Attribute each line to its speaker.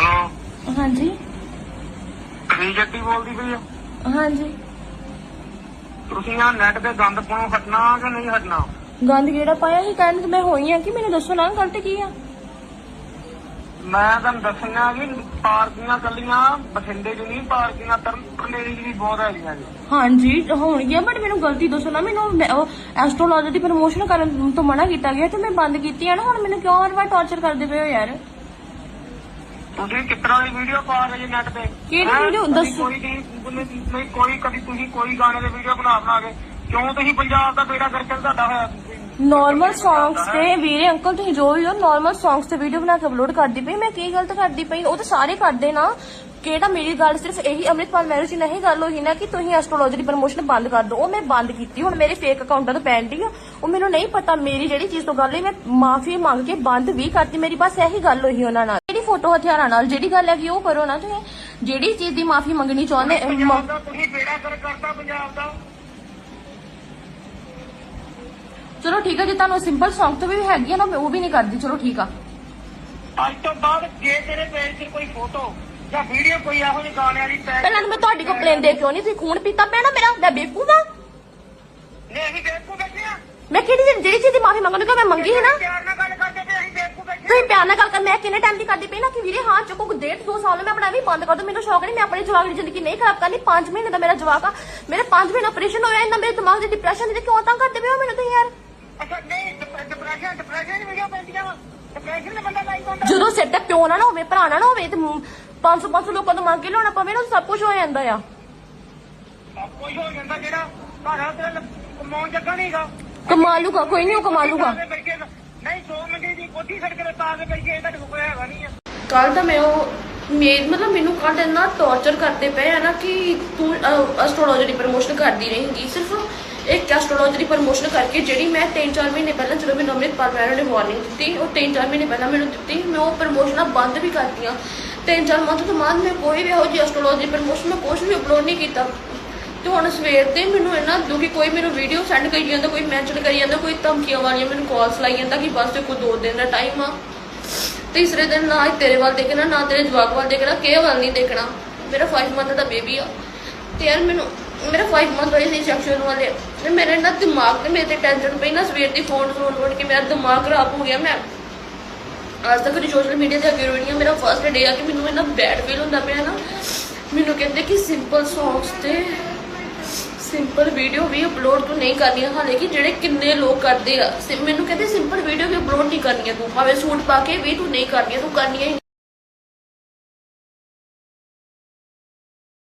Speaker 1: Hello?
Speaker 2: ਹਾਂਜੀ।
Speaker 1: ਜੱਟੀ ਬੋਲਦੀ ਪਈ ਆ?
Speaker 2: ਹਾਂਜੀ।
Speaker 1: ਤੁਸੀਂ ਆ ਨੈਟ ਤੇ ਗੰਦ ਪਾਉਣੋਂ ਹਟਣਾ ਕਿ ਨਹੀਂ ਹਟਣਾ?
Speaker 2: ਗੰਦ ਕਿਹੜਾ ਪਾਇਆ ਸੀ? ਕਹਿਣ ਤੇ ਮੈਂ ਹੋਈ ਆ ਕਿ ਮੈਨੂੰ ਦੱਸੋ ਨਾ ਗਲਤ ਕੀ ਆ?
Speaker 1: ਮੈਂ ਤੁਹਾਨੂੰ ਦੱਸਣਾ ਕਿ ਪਾਰਕੀਆਂ ਕੱਲੀਆਂ ਬਠਿੰਡੇ 'ਚ ਨਹੀਂ ਪਾਰਕੀਆਂ ਤਰਨੇਰੀ 'ਚ ਵੀ ਬਹੁਤ ਹੈਗੀਆਂ ਜੀ।
Speaker 2: ਹਾਂਜੀ ਹੋਣਗੀਆਂ ਬਟ ਮੈਨੂੰ ਗਲਤੀ ਦੱਸੋ ਨਾ ਮੈਨੂੰ ਐਸਟ੍ਰੋਲੋਜੀ ਦੀ ਪ੍ਰਮੋਸ਼ਨ ਕਰਨ ਤੋਂ ਮਨਾ ਕੀਤਾ ਗਿਆ ਤੇ ਮੈਂ ਬੰਦ ਕੀਤੀ ਆ ਨਾ ਹੁਣ ਮੈਨੂੰ ਕਿਉਂ ਹਰ ਵਾਰ ਟੌਰਚਰ ਕਰਦੇ ਪਏ ਹੋ ਯਾਰ?
Speaker 1: ਤੁਸੀਂ ਤਰ੍ਹਾਂ ਦੀ ਵੀਡੀਓ ਪਾ ਰਹੇ ਨੈਟ ਤੇ?
Speaker 2: ਕਿਹੜੀ
Speaker 1: ਹੈਂ?
Speaker 2: video?
Speaker 1: ਕਦੀ
Speaker 2: ਦੱਸੋ।
Speaker 1: ਕੋਈ ਨਹੀਂ ਨਹੀਂ ਕੋਈ ਕਦੀ ਤੁਸੀਂ ਕੋਈ ਗਾਣੇ ਦੇ ਵੀਡੀਓ ਬਣਾ ਬਣਾ ਕੇ ਕਿਉਂ ਤੁਸੀਂ ਪੰਜਾਬ ਦਾ ਬੇੜਾ ਕਰਕੇ ਤੁਹਾਡਾ ਹੋਇਆ?
Speaker 2: ਨਾਰਮਲ ਸੌਂਗਸ ਤੇ ਵੀਰੇ ਅੰਕਲ ਤੁਸੀਂ ਜੋ ਵੀ ਹੋ ਨਾਰਮਲ ਸੌਂਗਸ ਤੇ ਵੀਡੀਓ ਬਣਾ ਕੇ ਅਪਲੋਡ ਕਰਦੀ ਪਈ। ਮੈਂ ਕੀ ਗਲਤ ਕਰਦੀ ਪਈ? ਉਹ ਤਾਂ ਸਾਰੇ ਕਰਦੇ ਨਾ। ਕਿਹੜਾ ਮੇਰੀ ਗੱਲ ਸਿਰਫ ਇਹੀ ਅੰਮ੍ਰਿਤਪਾਲ ਮੈਰੂ ਜੀ ਨਹੀਂ ਗੱਲ ਹੋਈ ਨਾ ਕਿ ਤੁਸੀਂ ਐਸਟ੍ਰੋਲੋਜੀ ਦੀ ਪ੍ਰਮੋਸ਼ਨ ਬੰਦ ਕਰ ਦਿਓ। ਉਹ ਮੈਂ ਬੰਦ ਕੀਤੀ। ਹੁਣ ਮੇਰੇ ਫੇਕ ਅਕਾਊਂਟਾਂ ਤੋਂ ਪੈਂਡਿੰਗ ਆ। ਉਹ ਮੈਨੂੰ ਨਹੀਂ ਪਤਾ ਮੇਰੀ ਜਿਹੜੀ ਚੀਜ਼ ਤੋਂ ਗੱਲ ਹੋਈ ਮੈਂ ਮਾਫੀ ਮੰਗ ਕੇ ਬੰਦ ਵੀ ਕਰਤੀ। ਮੇਰੀ ਬਸ ਇਹੀ ਗੱਲ ਹੋਈ ਉਹਨਾਂ ਨਾਲ। ਫੋਟੋ ਹਥਿਆਰਾਂ ਨਾਲ ਜਿਹੜੀ ਗੱਲ ਹੈਗੀ ਉਹ ਕਰੋ ਨਾ ਤੁਸੀਂ। ਜਿਹੜੀ ਚੀਜ਼ ਦੀ ਮਾਫੀ ਮੰਗਣੀ ਚਾਹੁੰਦੇ
Speaker 1: ਪੰਜਾਬ ਦਾ ਤੁਸੀਂ ਬੇੜਾ ਕਰ ਕਰਤਾ ਪੰਜਾਬ ਦਾ।
Speaker 2: ਚਲੋ ਠੀਕ ਹੈ ਜੇ ਤੁਹਾਨੂੰ ਸਿੰਪਲ Song ਤੋਂ ਵੀ ਹੈਗੀ ਆ ਨਾ ਮੈਂ ਉਹ ਵੀ ਨਹੀਂ ਕਰਦੀ। ਚਲੋ ਠੀਕ ਆ।
Speaker 1: ਅੱਜ ਤੋਂ ਬਾਅਦ ਜੇ ਤੇਰੇ ਪੇਜ 'ਤੇ ਕੋਈ ਫੋਟੋ ਜਾਂ ਵੀਡੀਓ ਕੋਈ ਇਹੋ ਜਿਹੀ ਗਾਣਿਆਂ ਦੀ ਪੈ
Speaker 2: ਪਹਿਲਾਂ ਮੈਂ ਤੁਹਾਡੀ ਕੰਪਲੇਨ ਦੇ ਕਿਉਂ ਨਹੀਂ ਤੁਸੀਂ ਖੂਨ ਪੀਤਾ ਪਿਆ ਨਾ ਮੇਰਾ ਮੈਂ ਬੇਵਕੂਫ ਆ।
Speaker 1: ਨਹੀਂ ਅਸੀਂ ਬੇਵਕੂਫ ਬੈਠੇ ਆ।
Speaker 2: ਮੈਂ ਕਿਹੜੀ ਜਿਹੜੀ ਚੀਜ਼ ਦੀ ਮਾਫੀ ਮੰਗਣ ਕਿ ਮੈਂ ਮੰਗੀ ਹੈ ਨਾ
Speaker 1: ਪਿਆਰ ਨਾਲ ਗੱਲ ਕਰਦੇ ਤੇ ਅਸੀਂ ਬੇਵਕੂਫ ਬੈਠੇ
Speaker 2: ਤੁਸੀਂ ਪਿਆਰ ਨਾਲ ਗੱਲ ਕਰ ਮੈਂ ਕਿੰਨੇ ਟਾਈਮ ਦੀ ਕਰਦੀ ਪਈ ਨਾ ਕਿ ਵੀਰੇ ਹਾਂ ਚੁੱਕੋ ਡੇਢ ਦੋ ਸਾਲ ਮੈਂ ਆਪਣਾ ਵੀ ਬੰਦ ਕਰ ਦੂੰ ਮੈਨੂੰ ਸ਼ੌਕ ਨਹੀਂ ਮੈਂ ਆਪਣੀ ਜਵਾਕ ਦੀ ਜ਼ਿੰਦਗੀ ਨਹੀਂ ਖਰਾਬ ਕਰਨੀ 5 ਮਹੀਨੇ ਦਾ ਮੇਰਾ ਜਵਾਕ ਆ ਮੇਰੇ 5 ਮਹੀਨੇ ਆਪਰੇਸ਼ਨ ਹੋਇਆ ਇਹਨਾਂ ਮੇਰੇ ਦਿਮਾਗ ਦੇ ਡਿਪਰੈਸ਼ਨ ਦੇ ਕਿਉਂ ਤਾਂ ਕਰਦੇ ਪਏ ਹੋ ਮੈਨੂੰ ਤੁਸੀਂ ਯਾਰ?
Speaker 1: ਅੱਛਾ ਨਹੀਂ ਡਿਪਰੈਸ਼ਨ ਡਿਪਰੈਸ਼ਨ ਵੀਡੀਓ ਪੈਂਦੀਆਂ ਵਾ ਡਿਪਰੈਸ਼ਨ ਦਾ ਬੰਦਾ ਲਾਈਕ ਹੁੰਦਾ।
Speaker 2: ਜਦੋਂ ਸਿਰ ਤੇ ਪਿਓ ਨਾ ਨਾ ਹੋਵੇ ਭਰਾ ਨਾ ਨਾ ਹੋਵੇ ਤੇ 500 500 ਲੋਕਾਂ ਤੋਂ ਮੰਗ ਕੇ ਲਿਆਉਣਾ ਪਵੇ ਨਾ ਸਭ ਕੁਝ ਹੋ ਜਾਂਦਾ ਆ।
Speaker 1: ਸਭ ਕੁਝ ਹੋ ਜਾਂਦਾ ਜਿਹੜਾ ਘਰ ਆ ਤੇਰਾ ਕਮਾਉਣ ਜੱਗਾ ਨਹੀਂਗਾ
Speaker 2: ਕਮਾ ਲੂਗਾ ਕੋਈ ਨਹੀਂ ਉਹ ਕਮਾ ਲੂਗਾ
Speaker 1: ਨਹੀਂ 100 ਮੰਡੀ ਦੀ ਕੋਠੀ ਸੜਕ ਤੇ ਪਾ ਕੇ ਬੈਠੇ ਇਹਦਾ ਕੋਈ ਹੈਗਾ ਨਹੀਂ ਆ।
Speaker 2: ਕੱਲ ਤਾਂ ਮੈਂ ਉਹ ਮੇਰ ਮਤਲਬ ਮੈਨੂੰ ਕੱਲ ਇੰਨਾ ਟੌਰਚਰ ਕਰਦੇ ਪਏ ਆ ਨਾ ਕਿ ਤੂੰ ਐਸਟ੍ਰੋਲੋਜੀ ਦੀ ਪ੍ਰਮੋਸ਼ਨ ਕਰਦੀ ਰਹੇਂਗੀ। ਸਿਰਫ ਇੱਕ ਐਸਟ੍ਰੋਲੋਜੀ ਦੀ ਪ੍ਰਮੋਸ਼ਨ ਕਰਕੇ ਜਿਹੜੀ ਮੈਂ 3-4 ਮਹੀਨੇ ਪਹਿਲਾਂ ਜਦੋਂ ਮੈਨੂੰ ਅੰਮ੍ਰਿਤਪਾਲ ਮੈਡਮ ਨੇ ਵਾਰਨਿੰਗ ਦਿੱਤੀ, ਉਹ 3-4 ਮਹੀਨੇ ਪਹਿਲਾਂ ਮੈਨੂੰ ਦਿੱਤੀ, ਮੈਂ ਉਹ ਪ੍ਰਮੋਸ਼ਨਾਂ ਬੰਦ ਵੀ ਕਰਤੀਆਂ। 3-4 ਮੰਥ ਤੋਂ ਬਾਅਦ ਮੈਂ ਕੋਈ ਵੀ ਇਹੋ ਜਿਹੀ ਐਸਟ੍ਰੋਲੋਜੀ ਪ੍ਰਮੋਸ਼ਨ ਮੈਂ ਕੁਝ ਵੀ ਅਪਲੋਡ ਨਹੀਂ ਕੀਤਾ। ਤੇ ਹੁਣ ਸਵੇਰ ਤੇ ਮੈਨੂੰ ਇਹਨਾਂ ਦੁਖੀ ਕੋਈ ਮੈਨੂੰ ਵੀਡੀਓ ਸੈਂਡ ਕਰੀ ਜਾਂਦਾ, ਕੋਈ ਮੈਂਸ਼ਨ ਕਰੀ ਜਾਂਦਾ, ਕੋਈ ਧਮਕੀਆਂ ਵਾਲੀਆਂ ਮੈਨੂੰ ਕਾਲਸ ਲਾਈ ਜਾਂਦਾ ਕਿ ਬਸ ਤੇ ਕੋਈ ਦੋ ਦਿਨ ਦਾ ਟਾਈਮ ਆ। ਤੀਸਰੇ ਦਿਨ ਨਾ ਹੀ ਤੇਰੇ ਵੱਲ ਦੇਖਣਾ, ਨਾ ਤੇਰੇ ਜਵਾਕ ਵੱਲ ਦੇਖਣਾ, ਕਿਸੇ ਵੱਲ ਨਹੀਂ ਦੇਖਣਾ। ਮੇਰਾ 5 ਮੰਥ ਦਾ ਬੇਬੀ ਆ। ਤੇ ਯਾਰ ਮੈਨੂੰ, ਮੇਰਾ 5 ਮੰਥ ਹੋਏ ਸੀ ਸੈਕਸ਼ਨ ਵਾਲੇ। ਤੇ ਮੇਰੇ ਨਾਲ ਦਿਮਾਗ ਤੇ ਮੇਰੇ ਤੇ ਟੈਨਸ਼ਨ ਪਈ ਨਾ ਸਵੇਰ ਦੀ ਫੋਨ ਫੋਨ ਫੋਨ ਕੇ ਮੇਰਾ ਦਿਮਾਗ ਖਰਾਬ ਹੋ ਗਿਆ, ਮੈਂ ਅੱਜ ਤੱਕ ਸੋਸ਼ਲ ਮੀਡੀਆ ਤੇ ਅੱਗੇ ਰੋਣੀ ਆ। ਮੇਰਾ ਫਰਸਟ ਡੇ ਆ ਕਿ ਮੈਨੂੰ ਇੰਨਾ ਬੈਡ ਫੀਲ ਹੁੰਦਾ ਪਿਆ ਨਾ। ਮੈਨੂੰ ਕਹਿੰਦੇ ਕਿ ਸਿੰਪਲ ਸੌਂਗਸ ਤੇ ਸਿੰਪਲ ਵੀਡੀਓ ਵੀ ਅਪਲੋਡ ਤੂੰ ਨਹੀਂ ਕਰਨੀਆਂ ਹਾਲੇ ਕਿ ਜਿਹੜੇ ਕਿੰਨੇ ਲੋਕ ਕਰਦੇ ਆ। ਮੈਨੂੰ ਕਹਿੰਦੇ ਸਿੰਪਲ ਵੀਡੀਓ ਵੀ ਅਪਲੋਡ ਨਹੀਂ ਕਰਨੀਆਂ ਤੂੰ, ਭਾਵੇਂ ਸੂਟ ਪਾ ਕੇ ਵੀ ਤੂੰ ਨਹੀਂ ਕਰਨੀਆਂ, ਤੂੰ ਕਰਨੀਆਂ ਹੀ